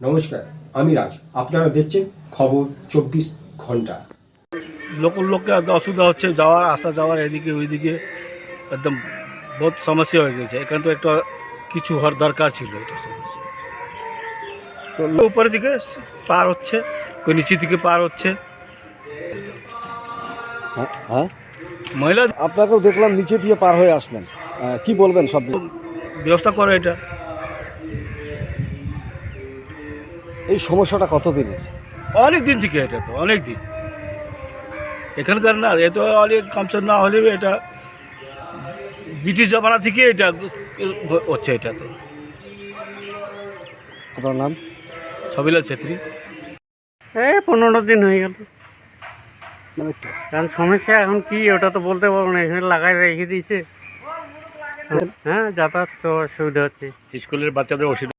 নমস্কার আমি রাজ। আপনারা দেখছেন খবর চব্বিশ ঘণ্টা। লোকাল লোককে অসুবিধা হচ্ছে যাওয়ার আসা যাওয়ার এদিকে ওইদিকে একদম বহুত সমস্যা হয়ে গেছে। এখানে তো একটা কিছু হওয়ার দরকার ছিল এটা সমস্যা। তো উপরের দিকে পার হচ্ছে ওই নিচের দিকে পার হচ্ছে। হ্যাঁ হ্যাঁ? মহিলা আপনাকেও দেখলাম নিচে দিয়ে পার হয়ে আসলেন। কি বলবেন সব ব্যবস্থা করে এটা। এই সমস্যাটা কতদিনের? অনেক দিন থেকে এটা তো অনেক দিন। এখানকার না এ তো অনেক কমসে না হলেও এটা ব্রিটিশ জমানা থেকে এটা হচ্ছে এটা তো। আপনার নাম? ছবিলাল ছেত্রী। এই পনেরো দিন হয়ে গেল। মানে কারণ সমস্যা এখন কি ওটা তো বলতে পারব না এখানে লাগাই রেখে দিয়েছে। হ্যাঁ যাতায়াত তো অসুবিধা হচ্ছে। স্কুলের বাচ্চাদের অসুবিধা।